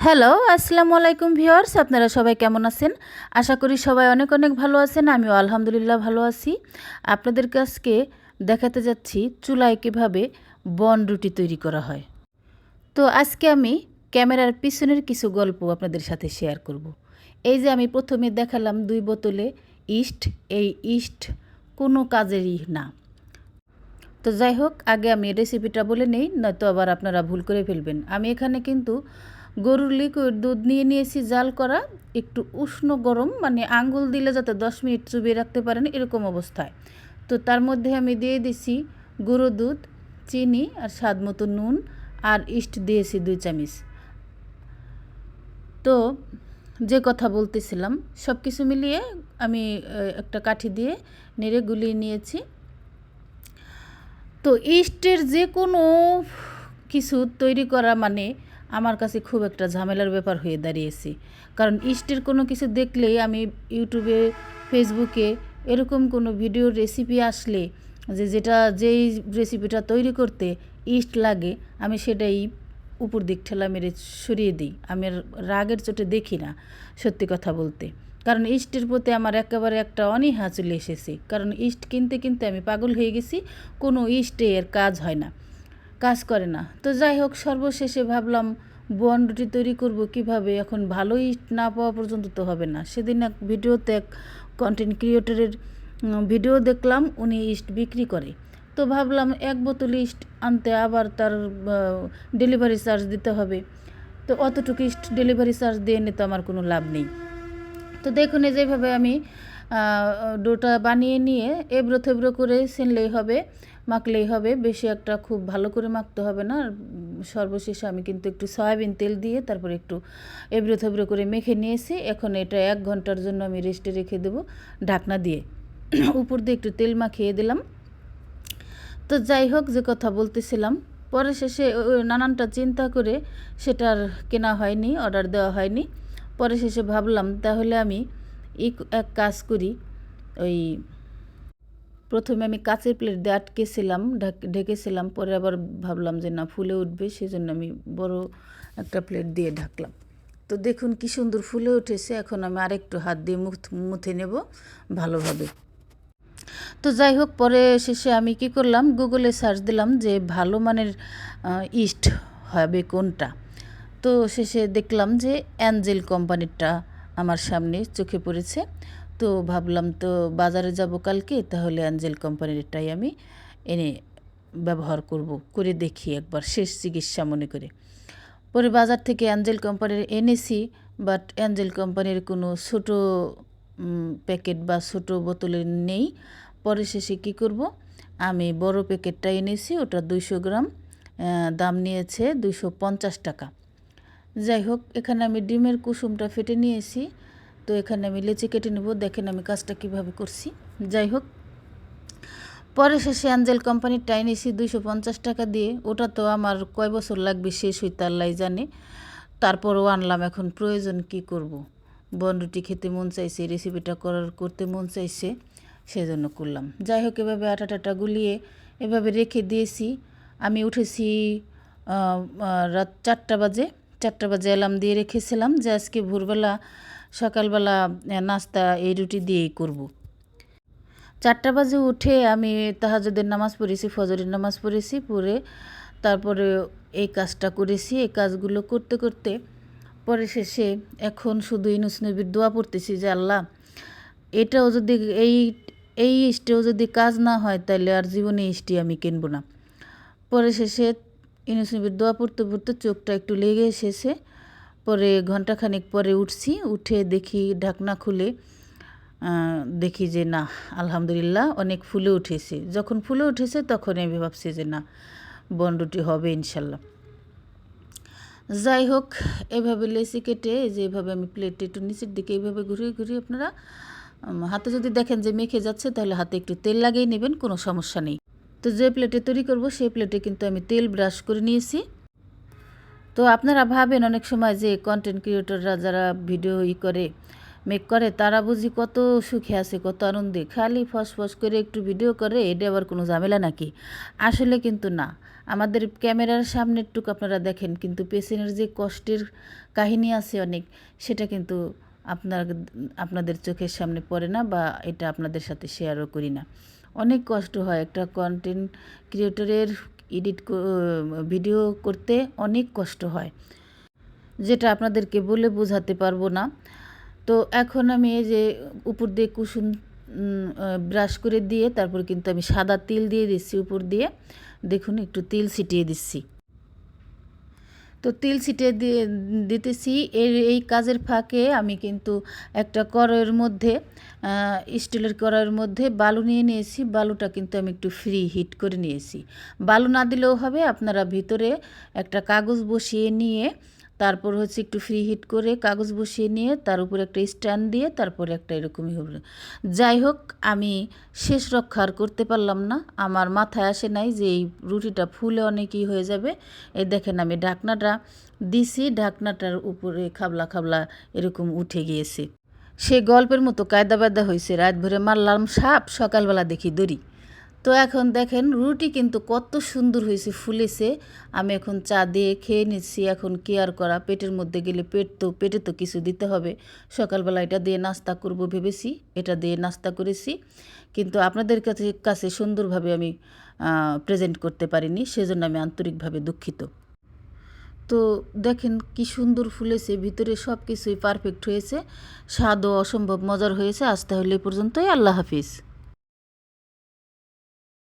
Hello, আসসালামু আলাইকুম viewers, আপনারা সবাই কেমন আছেন? আশা করি সবাই অনেক অনেক ভালো আছেন, আমিও আলহামদুলিল্লাহ ভালো আছি। আপনাদের কাছকে দেখাতে যাচ্ছি চুলায় কীভাবে বন রুটি তৈরি করা হয়। তো আজকে আমি ক্যামেরার পিছনের কিছু গল্প আপনাদের সাথে শেয়ার করব। এই যে আমি প্রথমে দেখালাম দুই বোতলে ইস্ট, এই ইস্ট কোনো কাজেরই না। তো যাই হোক, আগে আমি রেসিপিটা বলে নেই, নয়তো আবার আপনারা ভুল করে ফেলবেন। আমি এখানে কিন্তু গরুর লিকুইড দুধ নিয়ে নিয়েছি, জাল করা, একটু উষ্ণ গরম মানে আঙ্গুল দিলে যাতে দশ মিনিট চুবিয়ে রাখতে পারেন এরকম অবস্থায়। তো তার মধ্যে আমি দিয়ে দিছি গুঁড়ো দুধ, চিনি আর স্বাদ মতো নুন আর ইস্ট দিয়েছি দুই চামচ। তো যে কথা বলতেছিলাম সব কিছু মিলিয়ে আমি একটা কাঠি দিয়ে নেড়ে গুলিয়ে নিয়েছি। তো ইস্টের যে কোনো কিছু তৈরি করা মানে আমার কাছে খুব একটা ঝামেলার ব্যাপার হয়ে দাঁড়িয়েছে। কারণ ইস্টের কোনো কিছু দেখলেই আমি ইউটিউবে, ফেসবুকে এরকম কোনো ভিডিওর রেসিপি আসলে যে যেটা যেই রেসিপিটা তৈরি করতে ইস্ট লাগে, আমি সেটাই উপর দিক ঠেলা মেরে সরিয়ে দিই। আমি রাগের চোটে দেখি না, সত্যি কথা বলতে। কারণ ইস্টের প্রতি আমার একেবারে একটা অনীহা চলে এসেছে। কারণ ইস্ট কিনতে কিনতে আমি পাগল হয়ে গেছি, কোনো ইস্টে এর কাজ হয় না। কাজ করে না। তো যাই হোক সর্বশেষে ভাবলাম বন রুটি তৈরি করব কীভাবে? এখন ভালো ইস্ট না পাওয়া পর্যন্ত তো হবে না। সেদিন এক ভিডিওতে এক কন্টেন্ট ক্রিয়েটরের ভিডিও দেখলাম, উনি ইস্ট বিক্রি করে। তো ভাবলাম, এক বোতল ইস্ট আনতে আবার তার ডেলিভারি চার্জ দিতে হবে। তো অতটুকু ইস্ট ডেলিভারি চার্জ দিয়ে নিতে আমার কোনো লাভ নেই। তো দেখুন যেভাবে আমি ডোটা বানিয়ে নিয়ে এবড়ো থেবড়ো করে সেনলেই হবে, মাখলেই হবে। বেশি একটা খুব ভালো করে মাখতে হবে না। সর্বশেষে আমি কিন্তু একটু সয়াবিন তেল দিয়ে তারপরে একটু এবড়ো থেবড়ো করে মেখে নিয়েছি। এখন এটা এক ঘণ্টার জন্য আমি রেস্টে রেখে দেবো ঢাকনা দিয়ে। উপর দিয়ে একটু তেল মাখিয়ে দিলাম। তো যাই হোক, যে কথা বলতেছিলাম, পরে শেষে নানানটা চিন্তা করে সেটার কেনা হয়নি, অর্ডার দেওয়া হয়নি। পরে শেষে ভাবলাম, তাহলে আমি এক কাজ করি। ওই প্রথমে আমি কাঁচের প্লেট দিয়ে আটকেছিলাম ঢেকেছিলাম, পরে আবার ভাবলাম যে না, ফুলে উঠবে সেই জন্য আমি বড় একটা প্লেট দিয়ে ঢাকলাম। তো দেখুন কি সুন্দর ফুলে উঠেছে, এখন আমি আরেকটু হাত দিয়ে মুখ মুথে নেব ভালোভাবে। তো যাই হোক, পরে শেষে আমি কি করলাম গুগলে সার্চ দিলাম যে ভালো মানের ইস্ট হবে কোনটা। তো শেষে দেখলাম যে অ্যাঞ্জেল কোম্পানিরটা আমার সামনে চোখে পড়েছে। তো ভাবলাম, তো বাজারে যাব কালকে? তাহলে অ্যাঞ্জেল কোম্পানিরটাই আমি এনে ব্যবহার করব, করে দেখি একবার, শেষ চিকিৎসা মনে করে। পরে বাজার থেকে অ্যাঞ্জেল কোম্পানির এনেছি বাট অ্যাঞ্জেল কোম্পানির কোনো ছোটো প্যাকেট বা ছোটো বোতলে নেই। পরে শেষে কী করব? আমি বড় প্যাকেটটা এনেছি, ওটা দুইশো গ্রাম দাম নিয়েছে দুইশো পঞ্চাশ টাকা। যাই হোক, এখানে আমি ডিমের কুসুমটা ফেটে নিয়েছি। তো এখানে আমি লেচি কেটে নেব। দেখেন আমি কাজটা কীভাবে করছি। যাই হোক পরে শেষে অ্যাঞ্জেল কোম্পানির টাইন এসি দুইশো পঞ্চাশ টাকা দিয়ে। ওটা তো আমার কয় বছর লাগবে শেষ হইতে আল্লাহ জানে। তারপরও আনলাম, এখন প্রয়োজন কি করব। বন রুটি খেতে মন চাইছে রেসিপিটা করার করতে মন চাইছে, সেজন্য করলাম। যাই হোক, এভাবে আটা টাটা গুলিয়ে এভাবে রেখে দিয়েছি। আমি উঠেছি রাত চারটা বাজে। চারটা বাজে অ্যালার্ম দিয়ে রেখেছিলাম যে আজকে ভোরবেলা, সকালবেলা নাস্তা এই রুটি দিয়েই করব। চারটা বাজে উঠে আমি তাহাজুদের নামাজ পড়েছি, ফজরের নামাজ পড়েছি, পড়ে তারপরে এই কাজটা করেছি এই কাজগুলো করতে করতে পরে শেষে এখন শুধু ইনুস নবীর দোয়া পড়তেছি যে, আল্লাহ, এটাও যদি এই এই ইস্টেও যদি কাজ না হয় তাহলে আর জীবনে ইস্টি আমি কিনবো না পরে শেষে ইনুস নবীর দোয়া পড়তে পড়তে চোখটা একটু লেগে এসেছে। পরে ঘন্টাখানিক পরে উঠছি, উঠে দেখি ঢাকনা খুলে দেখি যে না, আলহামদুলিল্লাহ অনেক ফুলে উঠেছে। যখন ফুলে উঠেছে তখন আমি ভাবছি যে না বন্ডটি হবে ইনশাল্লাহ। যাই হোক, এভাবে লেসি কেটে যে এভাবে আমি প্লেটে একটু নিচের দিকে এইভাবে ঘুরিয়ে ঘুরিয়ে আপনারা হাতে যদি দেখেন যে মেখে যাচ্ছে তাহলে হাতে একটু তেল লাগিয়ে নেবেন, কোনো সমস্যা নেই। তো যে প্লেটে তৈরি করব, সেই প্লেটে কিন্তু আমি তেল ব্রাশ করে নিয়েছি। তো আপনারা ভাবেন অনেক সময় যে কন্টেন্ট ক্রিয়েটররা যারা ভিডিও ই করে মেক করে, তারা বুঝি কত সুখে আছে, কত আনন্দে। খালি ফস ফস করে একটু ভিডিও করে, এটা আবার কোনো ঝামেলা নাকি? আসলে কিন্তু না। আমাদের ক্যামেরার সামনের টুক আপনারা দেখেন, কিন্তু পেছনের যে কষ্টের কাহিনী আছে অনেক, সেটা কিন্তু আপনার, আপনাদের চোখের সামনে পড়ে না বা এটা আপনাদের সাথে শেয়ারও করি না। অনেক কষ্ট হয় একটা কন্টেন্ট ক্রিয়েটরের এডিট ভিডিও করতে অনেক কষ্ট হয়, যেটা আপনাদেরকে বলে বোঝাতে পারব না। তো এখন আমি এই যে উপর দিয়ে কুসুম ব্রাশ করে দিয়ে তারপর কিন্তু আমি সাদা তিল দিয়ে দিচ্ছি উপর দিয়ে। দেখুন, একটু তিল ছিটিয়ে দিচ্ছি। তো তিল ছিটে দিয়ে দিতেছি। এর এই কাজের ফাঁকে আমি কিন্তু একটা করয়ের মধ্যে স্টিলের করয়ের মধ্যে বালু নিয়ে নিয়েছি। বালুটা কিন্তু আমি একটু ফ্রি হিট করে নিয়েছি। বালু না দিলেও হবে, আপনারা ভিতরে একটা কাগজ বসিয়ে নিয়ে তারপর হচ্ছে একটু ফ্রি হিট করে কাগজ বসিয়ে নিয়ে তার উপরে একটা স্ট্যান্ড দিয়ে তারপরে একটা এরকমই হবে। যাই হোক, আমি শেষ রক্ষা আর করতে পারলাম না। আমার মাথায় আসে নাই যে এই রুটিটা ফুলে অনেকই হয়ে যাবে। এই দেখেন আমি ঢাকনাটা দিছি, ঢাকনাটার উপরে খাবলা খাবলা এরকম উঠে গিয়েছে। সে গল্পের মতো কায়দা বায়দা হয়েছে রাত ভরে মারলাম সাপ, সকালবেলা দেখি দড়ি। তো এখন দেখেন রুটি কিন্তু কত সুন্দর হয়েছে, ফুলেছে। আমি এখন চা দিয়ে খেয়ে নিচ্ছি, এখন কেয়ার করা। পেটের মধ্যে গেলে পেট তো, পেটে তো কিছু দিতে হবে। সকালবেলা এটা দিয়ে নাস্তা করব ভেবেছি, এটা দিয়ে নাস্তা করেছি। কিন্তু আপনাদের কাছে কাছে সুন্দরভাবে আমি প্রেজেন্ট করতে পারিনি, সেজন্য আমি আন্তরিকভাবে দুঃখিত। তো দেখেন কি সুন্দর ফুলেছে, ভিতরে সব কিছুই পারফেক্ট হয়েছে। স্বাদও অসম্ভব মজার হয়েছে। আজ তাহলে পর্যন্তই। আল্লাহ হাফিজ।